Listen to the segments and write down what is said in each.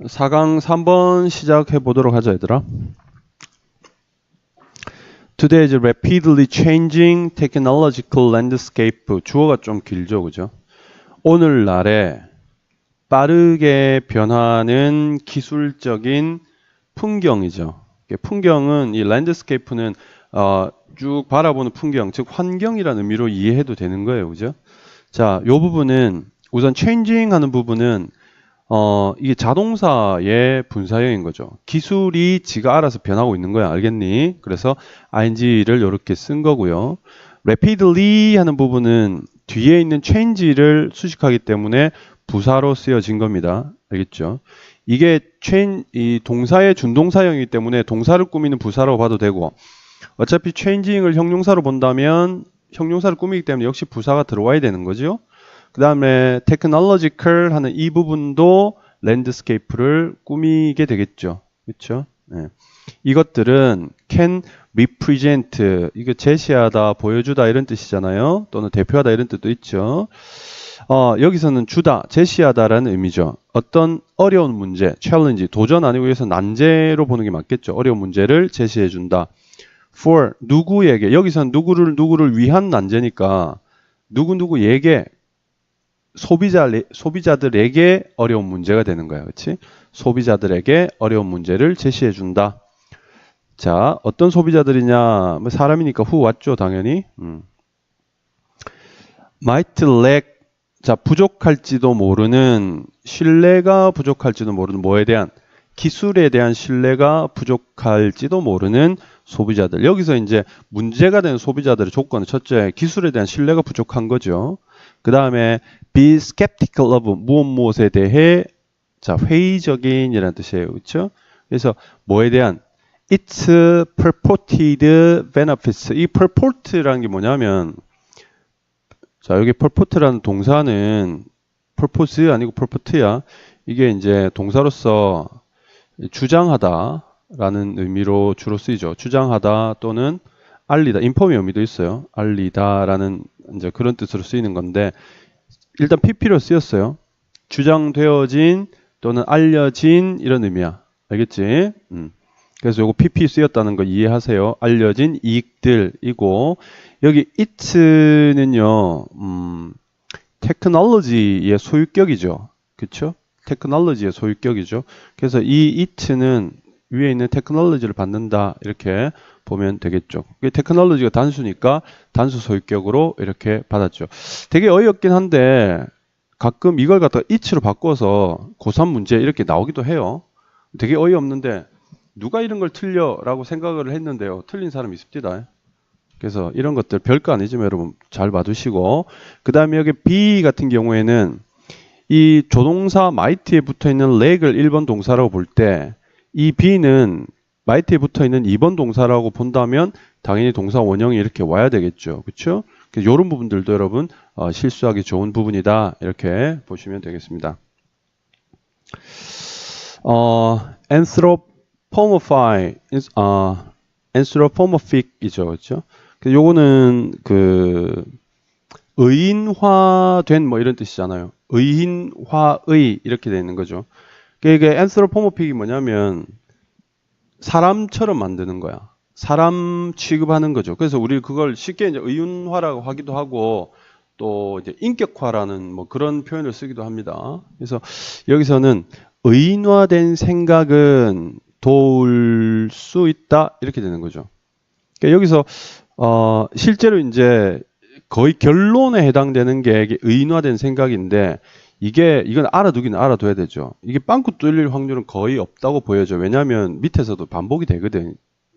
4강 3번 시작해 보도록 하자 얘들아. Today is rapidly changing technological landscape. 주어가 좀 길죠, 그죠? 오늘날에 빠르게 변하는 기술적인 풍경이죠. 풍경은 이 랜드스케이프는 어, 쭉 바라보는 풍경, 즉 환경이라는 의미로 이해해도 되는 거예요, 그죠? 자, 요 부분은 우선 changing 하는 부분은 어, 이게 자동사의 분사형인 거죠. 기술이 지가 알아서 변하고 있는 거야. 알겠니? 그래서 ing를 이렇게 쓴 거고요. rapidly 하는 부분은 뒤에 있는 change를 수식하기 때문에 부사로 쓰여진 겁니다. 알겠죠? 이게 change, 이 동사의 준동사형이기 때문에 동사를 꾸미는 부사라고 봐도 되고 어차피 changing을 형용사로 본다면 형용사를 꾸미기 때문에 역시 부사가 들어와야 되는 거죠. 그 다음에 technological 하는 이 부분도 랜드스케이프를 꾸미게 되겠죠. 그렇죠? 네. 이것들은 can represent 이거 제시하다, 보여주다 이런 뜻이잖아요. 또는 대표하다 이런 뜻도 있죠. 어, 여기서는 주다, 제시하다라는 의미죠. 어떤 어려운 문제, challenge, 도전 아니고 여기서 난제로 보는 게 맞겠죠. 어려운 문제를 제시해 준다. for 누구에게 여기서는 누구를 누구를 위한 난제니까 누구 누구에게 소비자 소비자들에게 어려운 문제가 되는 거야, 그렇지? 소비자들에게 어려운 문제를 제시해 준다. 자, 어떤 소비자들이냐? 뭐 사람이니까 후 왔죠, 당연히. 음. might lack 자, 부족할지도 모르는 신뢰가 부족할지도 모르는 뭐에 대한 기술에 대한 신뢰가 부족할지도 모르는 소비자들. 여기서 이제 문제가 되는 소비자들의 조건은 첫째, 기술에 대한 신뢰가 부족한 거죠. 그 다음에 be skeptical of 무엇 무엇에 대해 자 회의적인이라는 뜻이에요, 그렇죠? 그래서 뭐에 대한 its purported benefits 이 purport라는 게 뭐냐면 자 여기 purport라는 동사는 purpose 아니고 purport야 이게 이제 동사로서 주장하다라는 의미로 주로 쓰이죠. 주장하다 또는 알리다, 인폼의 의미도 있어요. 알리다라는 이제 그런 뜻으로 쓰이는 건데 일단 PP로 쓰였어요. 주장되어진 또는 알려진 이런 의미야. 알겠지? 음. 그래서 요거 PP 쓰였다는 거 이해하세요. 알려진 이익들이고 여기 it는요. 음, 테크놀로지의 소유격이죠. 그렇죠? 테크놀로지의 소유격이죠. 그래서 이 it는 위에 있는 테크놀로지를 받는다 이렇게 보면 되겠죠. 테크놀로지가 단수니까 단수 소유격으로 이렇게 받았죠. 되게 어이없긴 한데 가끔 이걸 갖다가 it로 바꿔서 고3 문제 이렇게 나오기도 해요. 되게 어이없는데 누가 이런 걸 틀려라고 생각을 했는데요. 틀린 사람이 있습니다. 그래서 이런 것들 별거 아니지만 여러분 잘 봐두시고 그 다음에 여기 B 같은 경우에는 이 조동사 might에 붙어 있는 leg을 1번 동사라고 볼 때 이 B는 might에 붙어 있는 2번 동사라고 본다면 당연히 동사 원형이 이렇게 와야 되겠죠. 그렇죠? 이런 부분들도 여러분 어, 실수하기 좋은 부분이다 이렇게 보시면 되겠습니다. 어, anthropomorphy, 어, anthropomorphic이죠, 그렇죠? 요거는 그 의인화된 뭐 이런 뜻이잖아요. 의인화의 이렇게 되는 거죠. 이게 anthropomorphic이 뭐냐면 사람처럼 만드는 거야. 사람 취급하는 거죠. 그래서 우리 그걸 쉽게 이제 의윤화라고 하기도 하고 또 이제 인격화라는 뭐 그런 표현을 쓰기도 합니다. 그래서 여기서는 의인화된 생각은 도울 수 있다 이렇게 되는 거죠. 그러니까 여기서 어 실제로 이제 거의 결론에 해당되는 게 의인화된 생각인데 이게 이건 알아두기는 알아둬야 되죠. 이게 빵꾸 뚫릴 확률은 거의 없다고 보여져. 왜냐하면 밑에서도 반복이 되거든.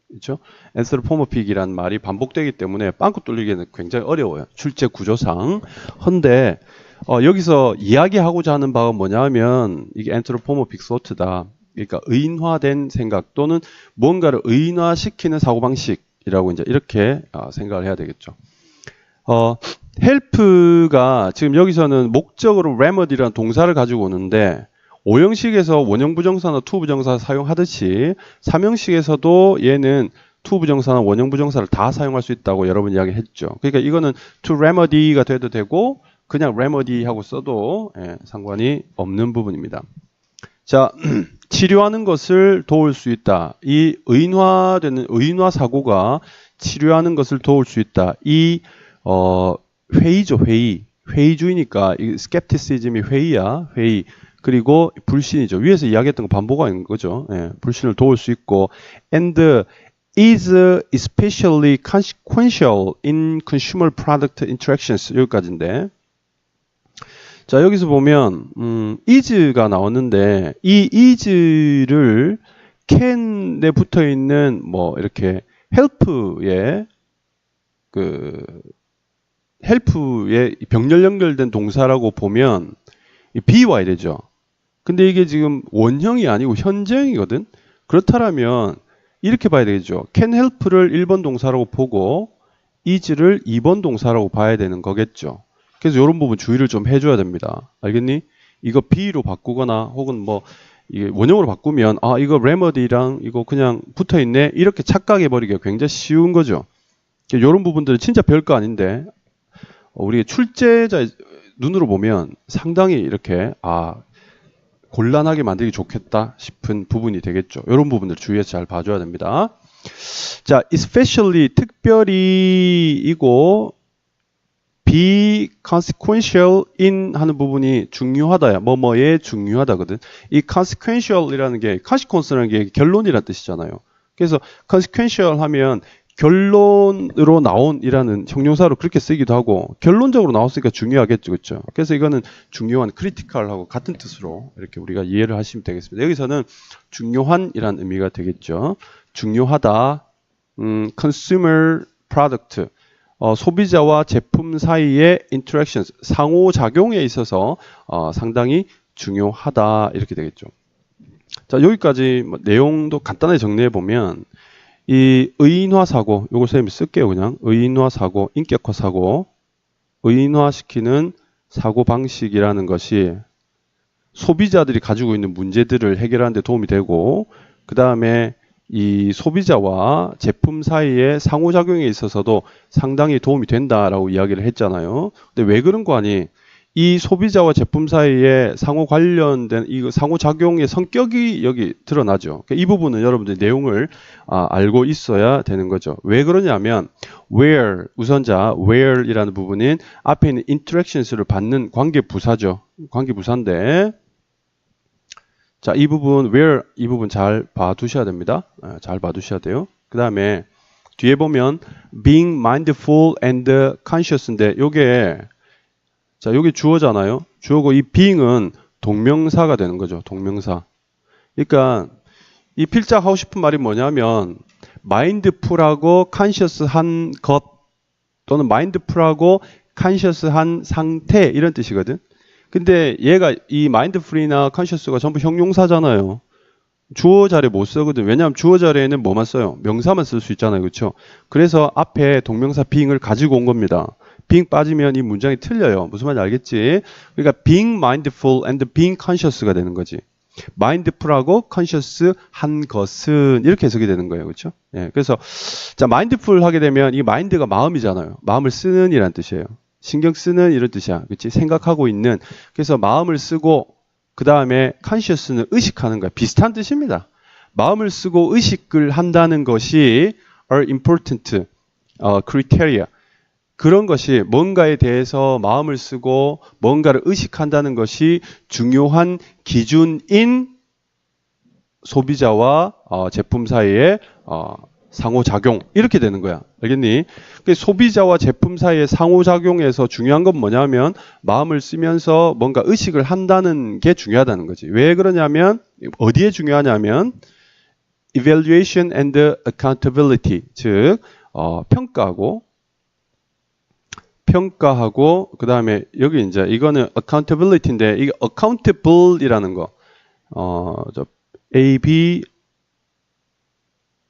그렇죠? 앤스로포머픽이란 말이 반복되기 때문에 빵꾸 뚫리기는 굉장히 어려워요. 출제 구조상. 헌데 어, 여기서 이야기하고자 하는 바가 뭐냐면 이게 앤트로포머픽 소트다. 그러니까 의인화된 생각 또는 뭔가를 의인화시키는 사고방식이라고 이제 이렇게 어, 생각을 해야 되겠죠. 어, 헬프가 지금 여기서는 목적으로 remedy라는 동사를 가지고 오는데 오형식에서 원형 부정사나 투 부정사 사용하듯이 삼형식에서도 얘는 투 부정사나 원형 부정사를 다 사용할 수 있다고 여러분 이야기했죠. 그러니까 이거는 to remedy가 돼도 되고 그냥 remedy 하고 써도 예, 상관이 없는 부분입니다. 자, 치료하는 것을 도울 수 있다. 이 의인화되는 의인화 사고가 치료하는 것을 도울 수 있다. 이 어, 회의죠, 회의. 회의주의니까 이 스캡티시즘이 회의야, 회의. 그리고 불신이죠. 위에서 이야기했던 거 반복하는 거죠. 예, 불신을 도울 수 있고 and is especially consequential in consumer product interactions 여기까지인데 자 여기서 보면 음, is가 나왔는데 이 is를 can에 붙어 있는 뭐 이렇게 help에 그 help에 병렬 연결된 동사라고 보면 이 be와야 되죠. 근데 이게 지금 원형이 아니고 현재형이거든. 그렇다면 이렇게 봐야 되겠죠. can help를 1번 동사라고 보고 is를 2번 동사라고 봐야 되는 거겠죠. 그래서 이런 부분 주의를 좀 해줘야 됩니다. 알겠니? 이거 be로 바꾸거나 혹은 뭐 이게 원형으로 바꾸면 아 이거 remedy랑 이거 그냥 붙어 있네 이렇게 착각해 버리기가 굉장히 쉬운 거죠. 이런 부분들은 진짜 별거 아닌데 어, 우리 출제자 눈으로 보면 상당히 이렇게 아 곤란하게 만들기 좋겠다 싶은 부분이 되겠죠. 이런 부분들 주의해서 잘 봐줘야 됩니다. 자, especially 특별히 이고 be consequential in 하는 부분이 중요하다야. 뭐뭐에 중요하다거든. 이 consequential이라는 게 consequence라는 게 결론이라는 뜻이잖아요. 그래서 consequential 하면 결론으로 나온이라는 형용사로 그렇게 쓰기도 하고 결론적으로 나왔으니까 중요하겠죠, 그렇죠? 그래서 이거는 중요한 크리티컬하고 같은 뜻으로 이렇게 우리가 이해를 하시면 되겠습니다. 여기서는 중요한이라는 의미가 되겠죠. 중요하다, 음, consumer product, 어, 소비자와 제품 사이의 interactions, 상호 작용에 있어서 어, 상당히 중요하다 이렇게 되겠죠. 자 여기까지 뭐 내용도 간단하게 정리해 보면 이 의인화 사고, 요거 선생님이 쓸게요, 그냥. 의인화 사고, 인격화 사고, 의인화 시키는 사고 방식이라는 것이 소비자들이 가지고 있는 문제들을 해결하는 데 도움이 되고, 그 다음에 이 소비자와 제품 사이의 상호작용에 있어서도 상당히 도움이 된다라고 이야기를 했잖아요. 근데 왜 그런 거 아니? 이 소비자와 제품 사이에 상호 관련된 이 상호 작용의 성격이 여기 드러나죠. 그러니까 이 부분은 여러분들 내용을 아, 알고 있어야 되는 거죠. 왜 그러냐면 where 우선자 where이라는 부분인 앞에 있는 interactions를 받는 관계 부사죠. 관계 부사인데 자, 이 부분 where 이 부분 잘 봐두셔야 됩니다. 아, 잘 봐두셔야 돼요. 그 다음에 뒤에 보면 being mindful and conscious인데 요게 자, 여기 주어잖아요. 주어고 이 being은 동명사가 되는 거죠. 동명사. 그러니까 이 필작 하고 싶은 말이 뭐냐면 mindful하고 conscious한 것 또는 mindful하고 conscious한 상태 이런 뜻이거든. 근데 얘가 이 mindful이나 conscious가 전부 형용사잖아요. 주어 자리에 못 쓰거든. 왜냐하면 주어 자리에는 뭐만 써요? 명사만 쓸 수 있잖아요. 그렇죠? 그래서 앞에 동명사 being을 가지고 온 겁니다. Being 빠지면 이 문장이 틀려요. 무슨 말인지 알겠지? 그러니까 being mindful and being conscious가 되는 거지. mindful하고 conscious 한 것은 이렇게 해석이 되는 거예요. 그렇죠? 예. 그래서 자, mindful 하게 되면 이 mind가 마음이잖아요. 마음을 쓰는 이란 뜻이에요. 신경 쓰는 이런 뜻이야. 그렇지? 생각하고 있는. 그래서 마음을 쓰고 그다음에 conscious는 의식하는 거야. 비슷한 뜻입니다. 마음을 쓰고 의식을 한다는 것이 are important 어, criteria. 그런 것이 뭔가에 대해서 마음을 쓰고 뭔가를 의식한다는 것이 중요한 기준인 소비자와 어, 제품 사이의 어, 상호작용. 이렇게 되는 거야. 알겠니? 소비자와 제품 사이의 상호작용에서 중요한 건 뭐냐면 마음을 쓰면서 뭔가 의식을 한다는 게 중요하다는 거지. 왜 그러냐면 어디에 중요하냐면 evaluation and accountability. 즉 어, 평가하고 평가하고 그 다음에 여기 이제 이거는 accountability인데 이게 accountable이라는 거 어, 저 A B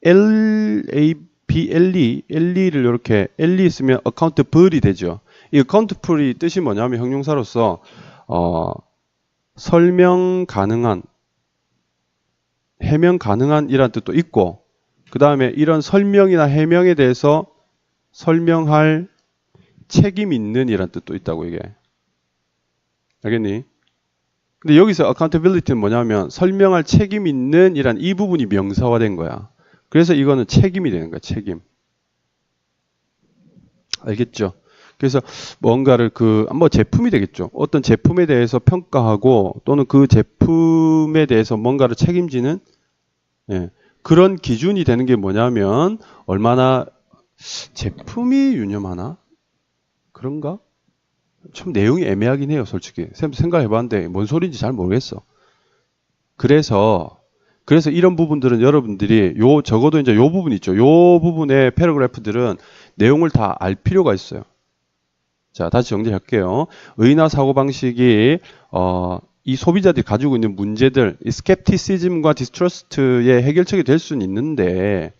L A B L E L E를 이렇게 L E 있으면 accountable이 되죠. 이 accountable이 뜻이 뭐냐면 형용사로서 어, 설명 가능한 해명 가능한 이란 뜻도 있고 그 다음에 이런 설명이나 해명에 대해서 설명할 책임 있는 이란 뜻도 있다고 이게. 알겠니? 근데 여기서 accountability는 뭐냐면 설명할 책임 있는 이란 이 부분이 명사화된 거야. 그래서 이거는 책임이 되는 거야. 책임. 알겠죠? 그래서 뭔가를 그 뭐 제품이 되겠죠. 어떤 제품에 대해서 평가하고 또는 그 제품에 대해서 뭔가를 책임지는 예, 그런 기준이 되는 게 뭐냐면 얼마나 제품이 유념하나 그런가? 참 내용이 애매하긴 해요, 솔직히. 생각해봤는데 뭔 소리인지 잘 모르겠어. 그래서 그래서 이런 부분들은 여러분들이 요 적어도 이제 요 부분 있죠. 요 부분의 패러그래프들은 내용을 다 알 필요가 있어요. 자, 다시 정리할게요. 의나 사고 방식이 어, 이 소비자들이 가지고 있는 문제들, 이 스캡티시즘과 디스트러스트의 해결책이 될 수는 있는데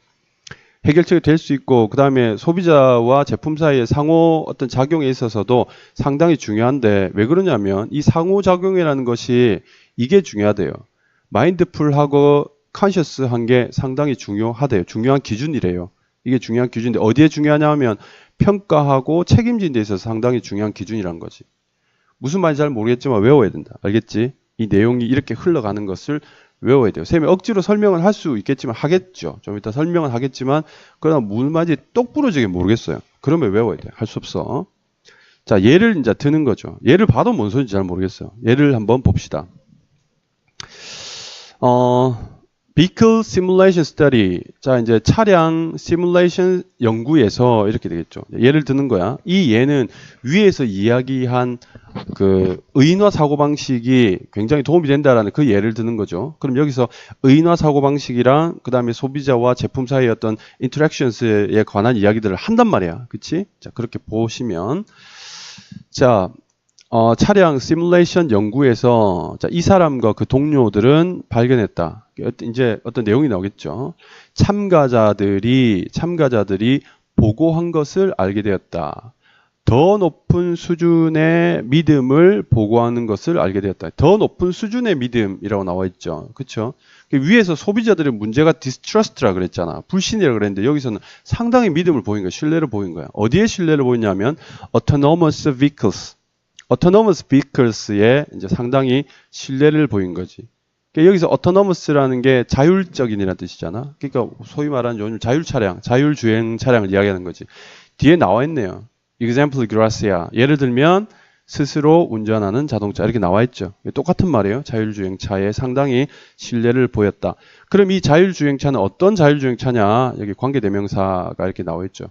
해결책이 될 수 있고 그 다음에 소비자와 제품 사이의 상호 어떤 작용에 있어서도 상당히 중요한데 왜 그러냐면 이 상호 작용이라는 것이 이게 중요하대요. 마인드풀하고 컨셔스한 게 상당히 중요하대요. 중요한 기준이래요. 이게 중요한 기준인데 어디에 중요하냐면 평가하고 책임진 데 있어서 상당히 중요한 기준이란 거지. 무슨 말인지 잘 모르겠지만 외워야 된다. 알겠지? 이 내용이 이렇게 흘러가는 것을 외워야 돼요. 쌤이 억지로 설명을 할 수 있겠지만 하겠죠. 좀 이따 설명을 하겠지만 그러나 말인지 똑부러지게 모르겠어요. 그러면 외워야 돼요. 할수 없어. 자, 예를 이제 드는 거죠. 예를 봐도 뭔 소리인지 잘 모르겠어요. 예를 한번 봅시다. 어, Vehicle Simulation Study. 자, 이제 차량 시뮬레이션 연구에서 이렇게 되겠죠. 예를 드는 거야. 이 예는 위에서 이야기한 그 의인화 사고 방식이 굉장히 도움이 된다라는 그 예를 드는 거죠. 그럼 여기서 의인화 사고 방식이랑 그 다음에 소비자와 제품 사이의 어떤 인터랙션스에 관한 이야기들을 한단 말이야. 그치 자, 그렇게 보시면 자, 어, 차량 시뮬레이션 연구에서 자, 이 사람과 그 동료들은 발견했다. 이제 어떤 내용이 나오겠죠. 참가자들이 참가자들이 보고한 것을 알게 되었다. 더 높은 수준의 믿음을 보고하는 것을 알게 되었다. 더 높은 수준의 믿음이라고 나와 있죠. 그렇죠? 위에서 소비자들의 문제가 디스트러스트라 그랬잖아. 불신이라 그랬는데 여기서는 상당히 믿음을 보인 거야. 신뢰를 보인 거야. 어디에 신뢰를 보이냐면 autonomous vehicles autonomous vehicles에 이제 상당히 신뢰를 보인 거지. 그러니까 여기서 autonomous라는 게 자율적인이라는 뜻이잖아. 그러니까 소위 말하는 요즘 자율 차량, 자율 주행 차량을 이야기하는 거지. 뒤에 나와 있네요. example gracia. 예를 들면 스스로 운전하는 자동차 이렇게 나와 있죠. 똑같은 말이에요. 자율주행차에 상당히 신뢰를 보였다. 그럼 이 자율주행차는 어떤 자율주행차냐? 여기 관계대명사가 이렇게 나와 있죠.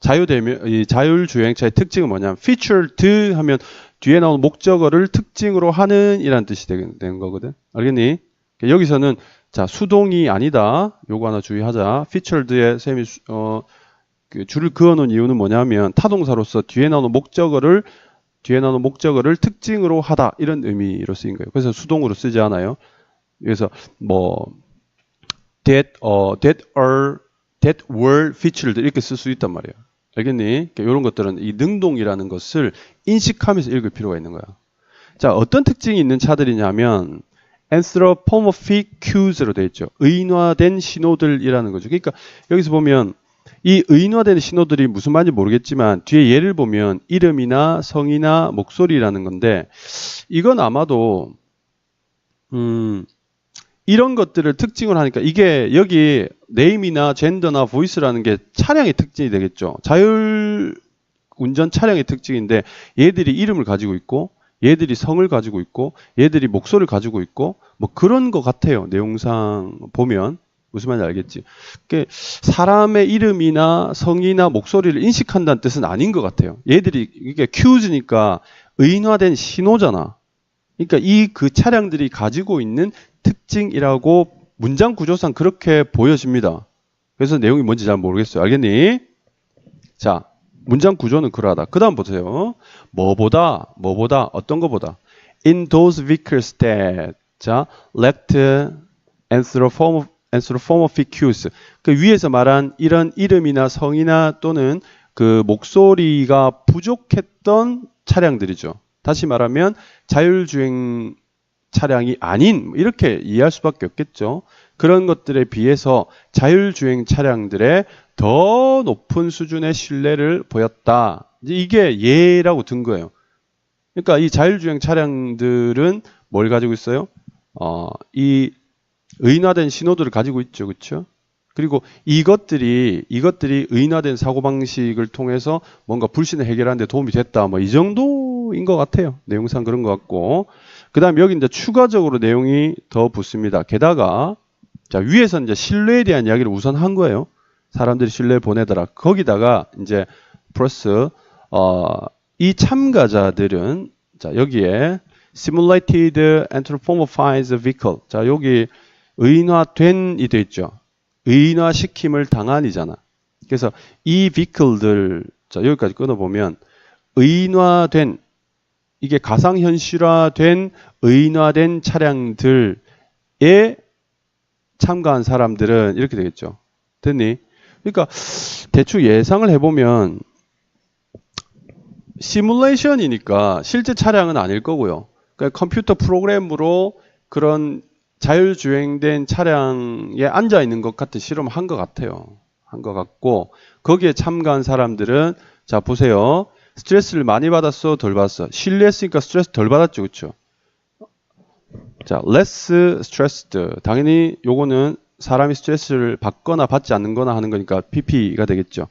자유대명, 이 자율주행차의 특징은 뭐냐면 featured 하면 뒤에 나오는 목적어를 특징으로 하는 이란 뜻이 되는 거거든. 알겠니? 여기서는 자 수동이 아니다. 요거 하나 주의하자. featured의 셈이 어, 그 줄을 그어놓은 이유는 뭐냐면 타동사로서 뒤에 나오는 목적어를 뒤에 나오는 목적어를 특징으로 하다 이런 의미로 쓰인 거예요. 그래서 수동으로 쓰지 않아요. 그래서 뭐 that, uh, that are that were featured 이렇게 쓸 수 있단 말이에요. 알겠니? 그러니까 이런 것들은 이 능동이라는 것을 인식하면서 읽을 필요가 있는 거야. 자, 어떤 특징이 있는 차들이냐면 anthropomorphic cues로 되어 있죠. 의인화된 신호들이라는 거죠. 그러니까 여기서 보면 이 의인화된 신호들이 무슨 말인지 모르겠지만 뒤에 예를 보면 이름이나 성이나 목소리라는 건데 이건 아마도 음 이런 것들을 특징을 하니까 이게 여기 네임이나 젠더나 보이스라는 게 차량의 특징이 되겠죠. 자율 운전 차량의 특징인데 얘들이 이름을 가지고 있고 얘들이 성을 가지고 있고 얘들이 목소리를 가지고 있고 뭐 그런 것 같아요. 내용상 보면 무슨 말인지 알겠지? 그러니까 사람의 이름이나 성이나 목소리를 인식한다는 뜻은 아닌 것 같아요. 얘들이 이게 큐즈니까 의인화된 신호잖아. 그러니까 이 그 차량들이 가지고 있는 특징이라고 문장 구조상 그렇게 보여집니다. 그래서 내용이 뭔지 잘 모르겠어요. 알겠니? 자, 문장 구조는 그러하다. 그 다음 보세요. 뭐보다, 뭐보다, 어떤 것보다. In those vehicles that, 자, lacked anthropomorphic cues. 그 위에서 말한 이런 이름이나 성이나 또는 그 목소리가 부족했던 차량들이죠. 다시 말하면 자율주행 차량이 아닌 이렇게 이해할 수밖에 없겠죠. 그런 것들에 비해서 자율주행 차량들의 더 높은 수준의 신뢰를 보였다. 이게 예라고 든 거예요. 그러니까 이 자율주행 차량들은 뭘 가지고 있어요? 어, 이 의인화된 신호들을 가지고 있죠. 그렇죠? 그리고 이것들이 이것들이 의인화된 사고 방식을 통해서 뭔가 불신을 해결하는 데 도움이 됐다. 뭐 이 정도인 것 같아요. 내용상 그런 것 같고. 그다음에 여기 이제 추가적으로 내용이 더 붙습니다. 게다가 자, 위에서 이제 신뢰에 대한 이야기를 우선 한 거예요. 사람들이 신뢰 보내더라. 거기다가 이제 플러스 어, 이 참가자들은 자, 여기에 simulated anthropomorphized vehicle. 자, 여기 의인화된 이 돼 있죠. 의인화시킴을 당한 이잖아. 그래서 이 vehicle들 자, 여기까지 끊어 보면 의인화된 이게 가상현실화된 의인화된 차량들에 참가한 사람들은 이렇게 되겠죠. 됐니? 그러니까 대충 예상을 해보면 시뮬레이션이니까 실제 차량은 아닐 거고요. 그러니까 컴퓨터 프로그램으로 그런 자율주행된 차량에 앉아 있는 것 같은 실험을 한 것 같아요. 한 것 같고 거기에 참가한 사람들은 자 보세요. 스트레스를 많이 받았어, 덜 받았어. 신뢰했으니까 스트레스 덜 받았죠, 그렇죠? 자, less stressed. 당연히 요거는 사람이 스트레스를 받거나 받지 않는 거나 하는 거니까 PP가 되겠죠.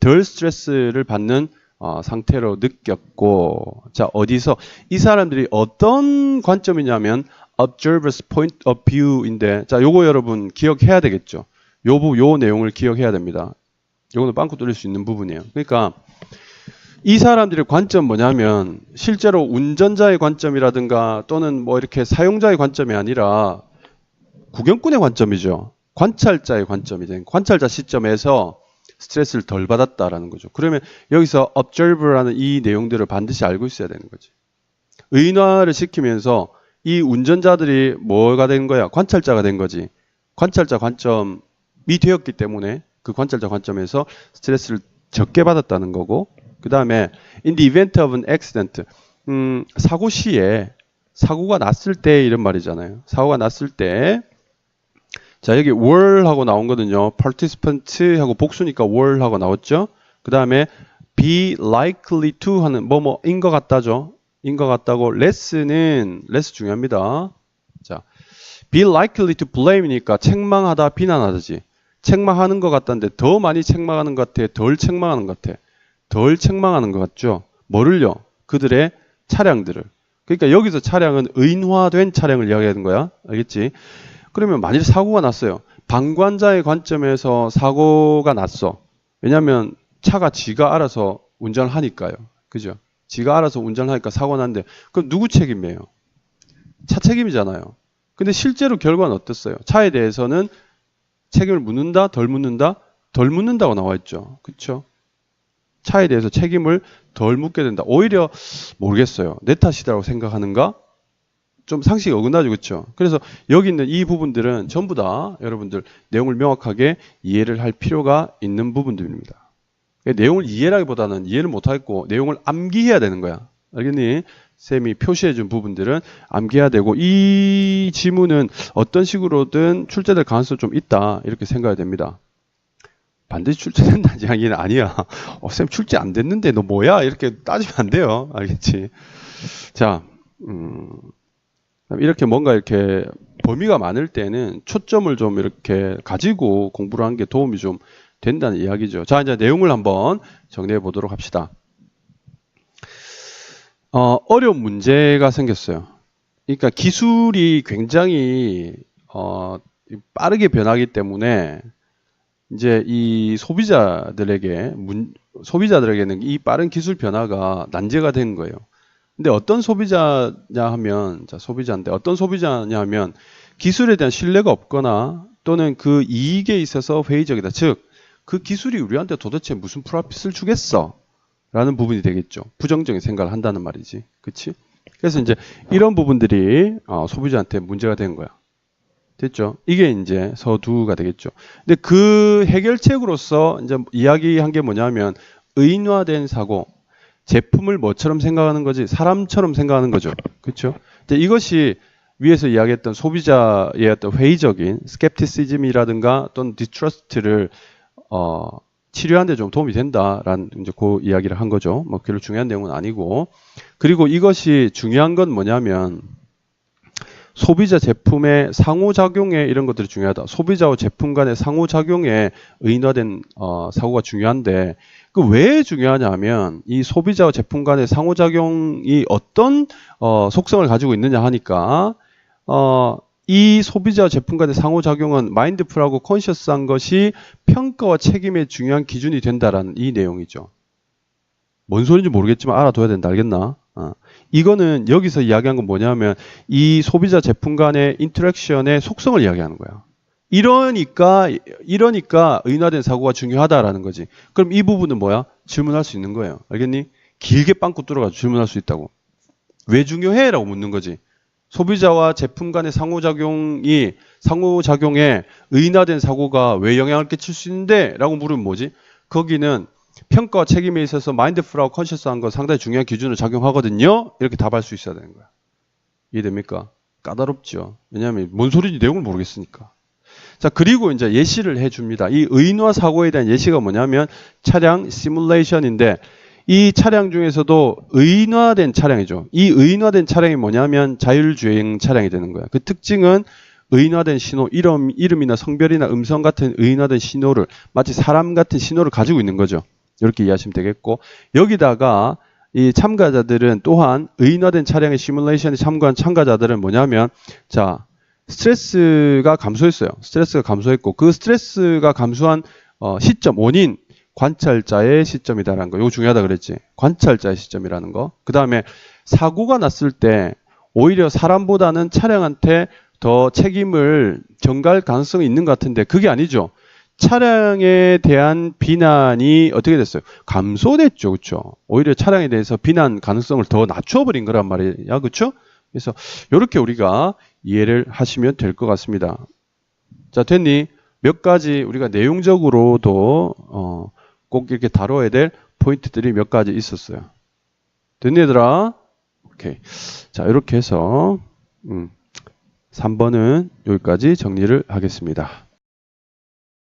덜 스트레스를 받는 어, 상태로 느꼈고, 자, 어디서 이 사람들이 어떤 관점이냐면 observer's point of view인데, 자, 요거 여러분 기억해야 되겠죠. 요, 부, 요 내용을 기억해야 됩니다. 요거는 빵꾸 뚫릴 수 있는 부분이에요. 그러니까 이 사람들의 관점 뭐냐면 실제로 운전자의 관점이라든가 또는 뭐 이렇게 사용자의 관점이 아니라 구경꾼의 관점이죠. 관찰자의 관점이 된 관찰자 시점에서 스트레스를 덜 받았다라는 거죠. 그러면 여기서 observer라는 이 내용들을 반드시 알고 있어야 되는 거지. 의인화를 시키면서 이 운전자들이 뭐가 된 거야? 관찰자가 된 거지. 관찰자 관점이 되었기 때문에 그 관찰자 관점에서 스트레스를 적게 받았다는 거고 그 다음에 in the event of an accident 음, 사고 시에 사고가 났을 때 이런 말이잖아요. 사고가 났을 때 자, 여기 were 하고 나온 거든요. participant 하고 복수니까 were 하고 나왔죠. 그 다음에 be likely to 하는 뭐 뭐인 것 같다죠. 인 것 같다고 less는 less 중요합니다. 자, be likely to blame니까 책망하다 비난하다지. 책망하는 것 같다는데 더 많이 책망하는 것 같아. 덜 책망하는 것 같아. 덜 책망하는 것 같죠. 뭐를요? 그들의 차량들을. 그러니까 여기서 차량은 의인화된 차량을 이야기하는 거야. 알겠지? 그러면 만일 사고가 났어요. 방관자의 관점에서 사고가 났어. 왜냐하면 차가 지가 알아서 운전을 하니까요. 그죠? 지가 알아서 운전을 하니까 사고 났는데 그럼 누구 책임이에요? 차 책임이잖아요. 근데 실제로 결과는 어땠어요? 차에 대해서는 책임을 묻는다, 덜 묻는다, 덜 묻는다고 나와 있죠. 그렇죠? 차에 대해서 책임을 덜 묻게 된다. 오히려 모르겠어요. 내 탓이라고 생각하는가? 좀 상식이 어긋나죠. 그렇죠? 그래서 여기 있는 이 부분들은 전부 다 여러분들 내용을 명확하게 이해를 할 필요가 있는 부분들입니다. 내용을 이해라기보다는 이해를 못하겠고 내용을 암기해야 되는 거야. 알겠니? 쌤이 표시해 준 부분들은 암기해야 되고 이 지문은 어떤 식으로든 출제될 가능성이 좀 있다. 이렇게 생각해야 됩니다. 반드시 출제된다는 이야기는 아니야. 어, 쌤 출제 안 됐는데 너 뭐야? 이렇게 따지면 안 돼요. 알겠지? 자, 음, 이렇게 뭔가 이렇게 범위가 많을 때는 초점을 좀 이렇게 가지고 공부를 하는 게 도움이 좀 된다는 이야기죠. 자, 이제 내용을 한번 정리해 보도록 합시다. 어, 어려운 문제가 생겼어요. 그러니까 기술이 굉장히 어, 빠르게 변하기 때문에 이제 이 소비자들에게 문, 소비자들에게는 이 빠른 기술 변화가 난제가 된 거예요. 근데 어떤 소비자냐 하면 자 소비자인데 어떤 소비자냐 하면 기술에 대한 신뢰가 없거나 또는 그 이익에 있어서 회의적이다. 즉 그 기술이 우리한테 도대체 무슨 프로핏을 주겠어? 라는 부분이 되겠죠. 부정적인 생각을 한다는 말이지. 그치? 그래서 이제 이런 부분들이 어, 소비자한테 문제가 된 거야. 됐죠? 이게 이제 서두가 되겠죠. 근데 그 해결책으로서 이제 이야기한 게 뭐냐면 의인화된 사고, 제품을 뭐처럼 생각하는 거지 사람처럼 생각하는 거죠. 그렇죠? 이것이 위에서 이야기했던 소비자의 어떤 회의적인 스캡티시즘이라든가 또는 디트러스트를 어, 치료하는 데 좀 도움이 된다라는 이제 그 이야기를 한 거죠. 뭐 별로 중요한 내용은 아니고 그리고 이것이 중요한 건 뭐냐면 소비자 제품의 상호작용에 이런 것들이 중요하다. 소비자와 제품 간의 상호작용에 의인화된 어, 사고가 중요한데 그 왜 중요하냐면 이 소비자와 제품 간의 상호작용이 어떤 어, 속성을 가지고 있느냐 하니까 어, 이 소비자와 제품 간의 상호작용은 마인드풀하고 컨셔스한 것이 평가와 책임의 중요한 기준이 된다라는 이 내용이죠. 뭔 소리인지 모르겠지만 알아둬야 된다. 알겠나? 어. 이거는 여기서 이야기한 건 뭐냐면 이 소비자 제품 간의 인터랙션의 속성을 이야기하는 거야. 이러니까 이러니까 의인화된 사고가 중요하다라는 거지. 그럼 이 부분은 뭐야? 질문할 수 있는 거예요. 알겠니? 길게 빵꾸 뚫어가지고 질문할 수 있다고. 왜 중요해?라고 묻는 거지. 소비자와 제품 간의 상호작용이 상호작용에 의인화된 사고가 왜 영향을 끼칠 수 있는데?라고 물으면 뭐지? 거기는 평가와 책임에 있어서 마인드풀하고 컨셔스한 거 상당히 중요한 기준을 작용하거든요. 이렇게 답할 수 있어야 되는 거야. 이해됩니까? 까다롭죠. 왜냐하면 뭔 소리인지 내용을 모르겠으니까. 자 그리고 이제 예시를 해줍니다. 이 의인화 사고에 대한 예시가 뭐냐면 차량 시뮬레이션인데 이 차량 중에서도 의인화된 차량이죠. 이 의인화된 차량이 뭐냐면 자율주행 차량이 되는 거야. 그 특징은 의인화된 신호, 이름, 이름이나 성별이나 음성 같은 의인화된 신호를 마치 사람 같은 신호를 가지고 있는 거죠. 이렇게 이해하시면 되겠고 여기다가 이 참가자들은 또한 의인화된 차량의 시뮬레이션에 참가한 참가자들은 뭐냐면 자 스트레스가 감소했어요. 스트레스가 감소했고 그 스트레스가 감소한 어, 시점 원인 관찰자의 시점이다라는 거. 이거 중요하다 그랬지. 관찰자의 시점이라는 거. 그 다음에 사고가 났을 때 오히려 사람보다는 차량한테 더 책임을 전가할 가능성이 있는 것 같은데 그게 아니죠. 차량에 대한 비난이 어떻게 됐어요? 감소됐죠. 그렇죠? 오히려 차량에 대해서 비난 가능성을 더 낮춰 버린 거란 말이야. 그렇죠? 그래서 이렇게 우리가 이해를 하시면 될 것 같습니다. 자, 됐니? 몇 가지 우리가 내용적으로도 어, 꼭 이렇게 다뤄야 될 포인트들이 몇 가지 있었어요. 됐니 얘들아? 오케이. 자, 이렇게 해서 음, 3번은 여기까지 정리를 하겠습니다.